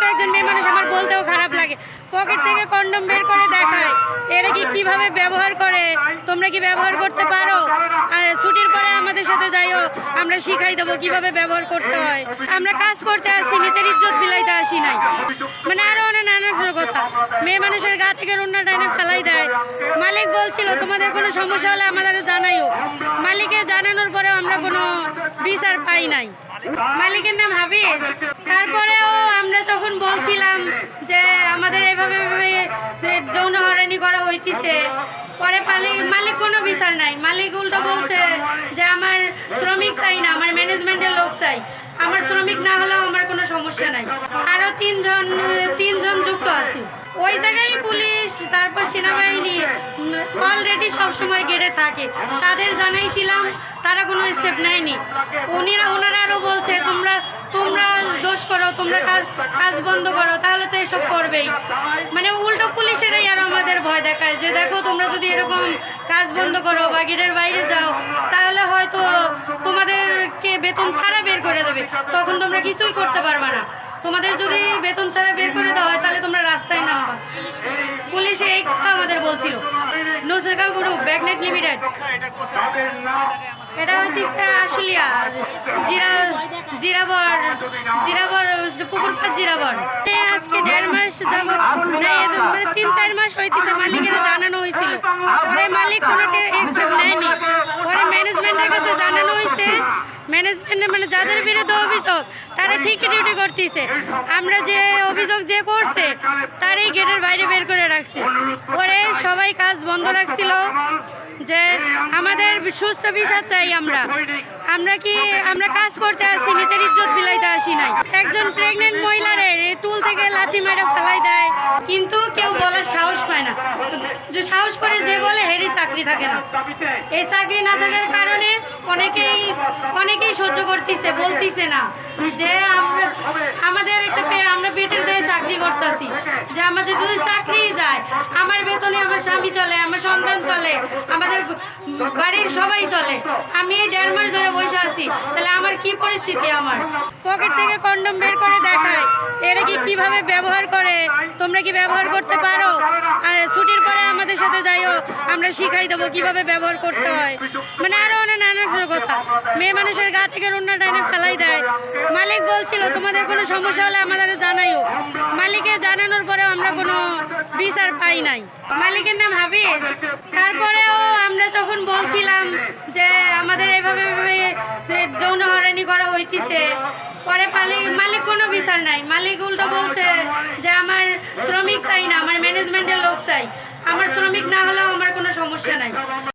তো একজন মেয়ে মানুষ, আমার বলতেও খারাপ লাগে। পকেট থেকে কন্ডম বের করে দেখায়। এরা কি কীভাবে ব্যবহার করে? তোমরা কি ব্যবহার করতে পারো? ছুটির পরে আমাদের সাথে যাইও। আমরা শিখাই দেবো কীভাবে ব্যবহার করতে হয়। আমরা কাজ করতে আসছি নিজের ইজ্জত বিলাইতে আসি নাই। মানে আরও অনেক নানান কথা। মেয়ে মানুষের গা থেকে রুন্না টাইনে ফেলাই দেয়। মালিক বলছিল, তোমাদের কোনো সমস্যা হলে আমাদের জানাইও। মালিকে জানানোর পরেও আমরা কোনো বিচার পাই নাই। মালিকের নাম হাফিজ। তারপরেও হইতিছে পরে মালিক মালিক কোনো বিচার নাই। মালিক উল্টো বলছে যে আমার শ্রমিক চাই না, আমার ম্যানেজমেন্টের লোক চাই। আমার শ্রমিক না হলেও আমার কোনো সমস্যা নাই। আরও তিনজন আছে ওই জায়গায় পুলিশ, তারপর সেনাবাহিনী অলরেডি সবসময় গেড়ে থাকে। তাদের জানাইছিলাম, তারা কোনো স্টেপ নেয়নি। উনিরা ওনারা আরও বলছে, তোমরা তোমরা দোষ করো, তোমরা কাজ কাজ বন্ধ করো, তাহলে তো এসব করবেই। মানে উল্টো পুলিশেরাই আরও আমাদের ভয় দেখায়, যে দেখো, তোমরা যদি এরকম কাজ বন্ধ করো বা গেটের বাইরে যাও, তাহলে হয়তো তোমাদেরকে বেতন ছাড়া বের করে দেবে। তখন তোমরা কিছুই করতে পারবে না। তোমাদের যদি বেতন ছাড়া বের করে দেওয়া পুলিশে এই কথা আমাদের বলছিল। নোসেকা গ্রুপ ব্যাগনেট লিমিটেড। এটা হচ্ছে আশুলিয়া, জিরা, জিরাবর জিরাবর পুকুরপাত জিরাবর। আজকে দেড় মাস যাব না মানে তিন চার মাস হইতেছে মালিকের জানানো হয়েছিল পরে মালিক কোনো এক্সট্রেপ নেয়নি। পরে ম্যানেজমেন্টের কাছে জানানো ম্যানেজমেন্টে মানে যাদের বিরুদ্ধে অভিযোগ, তারা ঠিকই ডিউটি করতেছে। আমরা যে অভিযোগ যে করছে, তারই গেটের বাইরে বের করে রাখছে। পরে সবাই কাজ বন্ধ রাখছিল যে আমাদের সুস্থ বিচার চাই আমরা। আমরা কি, আমরা কাজ করতে আসছি নিজের ইজ্জত বিলাইতে আসি নাই। একজন প্রেগনেন্ট মহিলারে টুল থেকে লাথি মেরে ফেলাই দেয়, কিন্তু কেউ বলার সাহস পায় না। যে সাহস করে যে বলে হেরি চাকরি থাকে না। এই চাকরি না থাকার কারণে সহ্য করতেছে, বলতিছে না যে আমরা আমাদের একটা আমরা পেটের দিয়ে চাকরি করতেছি, যে আমাদের যদি চাকরি যায়, আমার বেতনে আমার স্বামী চলে, আমার সন্তান চলে, আমাদের বাড়ির সবাই চলে, আমি এই দেড় মাস ধরে বসে আছি, তাহলে আমার কি পরিস্থিতি আমার? পকেট থেকে কন্ডম বের করে দেখায়, এরা কি কীভাবে ব্যবহার করে? তোমরা কি ব্যবহার করতে পারো? ছুটির পরে আমাদের সাথে যাইও, আমরা শিখাই দেবো কীভাবে ব্যবহার করতে হয়। মানে আরও অনেক নানান কথা। মেয়ে মানুষের গা থেকে রুন্না টাইনে ফেলাই দেয়। মালিক বলছিল, তোমাদের কোনো সমস্যা হলে আমাদের জানাইও। মালিকে জানানোর পরেও আমরা কোনো বিচার পাই নাই। মালিকের নাম হাফিজ। তারপরেও আমরা যখন বলছিলাম যে, আমাদের এভাবে যৌন হয়রানি করা হইতেছে। পরে মালিক মালিক কোনো বিচার নাই। মালিক উল্টো বলছে যে, আমার শ্রমিক চাই না, আমার ম্যানেজমেন্টের লোক চাই। আমার শ্রমিক না হলেও আমার কোনো সমস্যা নাই।